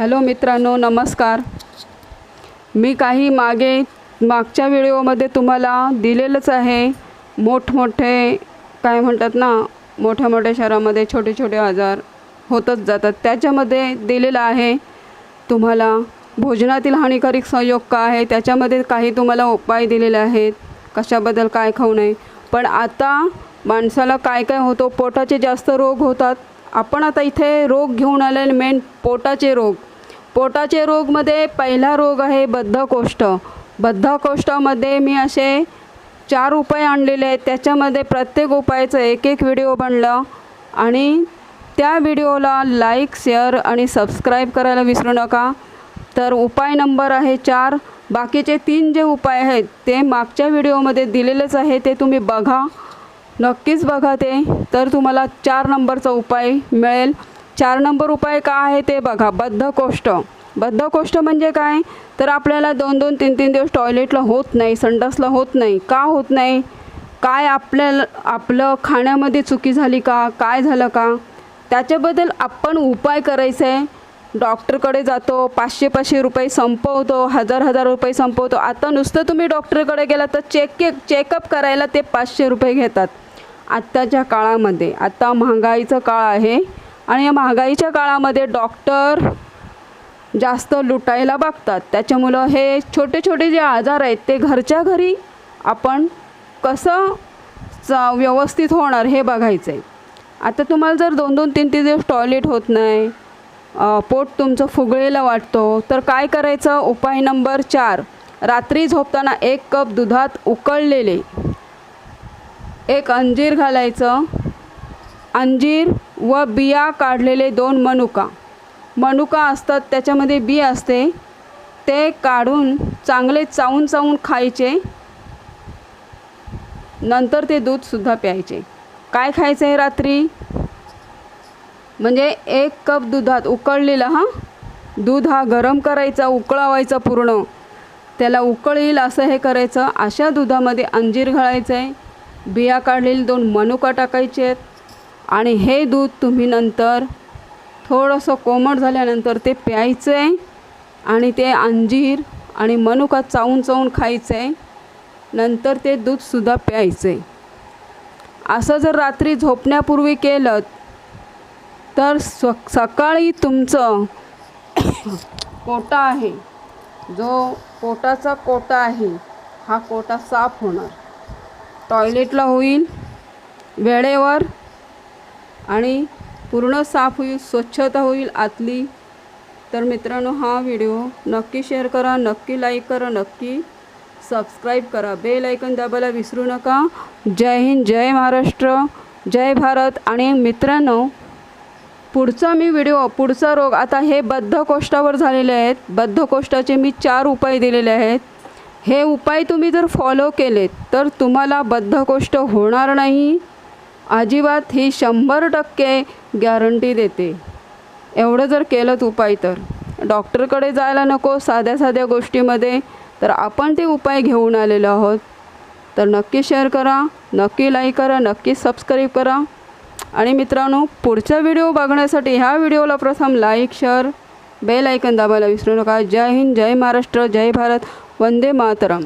Hello मित्रांनो नमस्कार. मी काही मागे मागच्या व्हिडिओमध्ये तुम्हाला दिलेलंच आहे. मोठमोठे काय म्हणतात ना मोठ्या मोठ्या शहरामध्ये छोटे छोटे आजार होतच जातात. त्याच्यामध्ये दिलेलं आहे तुम्हाला भोजनातील हानिकारक संयोग काय आहे त्याच्यामध्ये काही तुम्हाला उपाय दिलेले आहेत. कशाबद्दल काय खाऊ नये. पण आता माणसाला काय काय होतो पोटाचे जास्त रोग होतात. आपण आता इथे रोग घेऊन आलेले मेन पोटाचे रोग. पोटाचे रोगमध्ये पहिला रोग आहे बद्धकोष्ठ. बद्धकोष्ठामध्ये मी असे चार उपाय आणलेले आहेत. त्याच्यामध्ये प्रत्येक उपायाचं एक एक व्हिडिओ बनलं आणि त्या व्हिडिओला लाईक शेअर आणि सबस्क्राईब करायला विसरू नका. तर उपाय नंबर आहे चार. बाकीचे तीन जे उपाय आहेत ते मागच्या व्हिडिओमध्ये दिलेलेच आहे ते तुम्ही बघा. नक्कीच बघा ते. तर तुम्हाला चार नंबरचा उपाय मिळेल. चार नंबर उपाय का आहे ते बघा. बद्धकोष्ठ बद्धकोष्ठ म्हणजे काय? तर आपल्याला दोन दोन तीन तीन दिवस टॉयलेटला होत नाही संडासला होत नाही. का होत नाही? काय आपल्याला आपलं खाण्यामध्ये चुकी झाली का? काय झालं का? त्याच्याबद्दल आपण उपाय करायचा. आहे डॉक्टरकडे जातो पाचशे पाचशे रुपये संपवतो हजार हजार रुपये संपवतो. आता नुसतं तुम्ही डॉक्टरकडे गेला तर चेक चेकअप करायला ते पाचशे रुपये घेतात. आत्ताच्या काळामध्ये आत्ता महागाईचं काळ आहे. आणि या महागाईच्या काळामध्ये डॉक्टर जास्त लुटायला बघतात. त्याच्यामुळं हे छोटे छोटे जे आजार आहेत ते घरच्या घरी आपण कसं च- व्यवस्थित होणार हे बघायचं आहे आता तुम्हाला जर दोन दोन तीन तीन दिवस टॉयलेट होत नाही पोट तुमचं फुगळेला वाटतो तर काय करायचं? उपाय नंबर चार रात्री झोपताना एक कप दुधात उकळलेले. एक अंजीर घालायचं. अंजीर व बिया काढलेले दोन मनुका. मनुका असतात त्याच्यामध्ये बी असते. ते काढून चांगले चावून चावून खायचे. नंतर ते दूधसुद्धा प्यायचे. काय खायचं आहे रात्री? म्हणजे एक कप दुधात उकळलेलं हां? दूध हा गरम करायचा उकळावायचा पूर्ण. त्याला उकळ येईल असं हे करायचं. अशा दुधामध्ये अंजीर घालायचं. आहे बिया काढलेले दोन मनुका टाकायचे आहेत आणि हे दूध तुम्ही नंतर थोडंसं कोमट झाल्यानंतर ते प्यायचं आहे आणि ते अंजीर आणि मनुका चावून चावून खायचं आहे. नंतर ते दूधसुद्धा प्यायचं आहे. असं जर रात्री झोपण्यापूर्वी केलं तर स्व सकाळी तुमचं कोटा आहे. जो पोटाचा कोटा आहे हा कोटा साफ होणार. टॉयलेटला होईल. वेळेवर आणि पूर्ण साफ होईल स्वच्छता होईल आतली. तर मित्रांनो हा व्हिडिओ नक्की शेअर करा नक्की लाईक करा नक्की सबस्क्राईब करा. बेल ऐकून दाबायला विसरू नका. जय हिंद जय महाराष्ट्र जय भारत. आणि मित्रांनो पुढचा मी व्हिडिओ पुढचा रोग आता हे बद्धकोष्ठावर झालेले आहेत. बद्धकोष्ठाचे मी चार उपाय दिलेले आहेत. हे उपाय तुम्ही जर फॉलो केलेत तर तुम्हाला बद्धकोष्ठ होणार नाही. अजिबात ही शंभर टक्के गॅरंटी देते. एवढं जर केलं उपाय तर. डॉक्टरकडे जायला नको साध्या साध्या गोष्टीमध्ये. तर आपण ते उपाय घेऊन आलेलो आहोत. तर नक्की शेअर करा नक्की लाईक करा नक्की सबस्क्राईब करा. आणि मित्रांनो पुढचा व्हिडिओ बघण्यासाठी ह्या व्हिडिओला प्रथम लाईक शेअर बेल ऐकन दाबायला विसरू नका. जय हिंद जय महाराष्ट्र जय भारत. वंदे मातरम.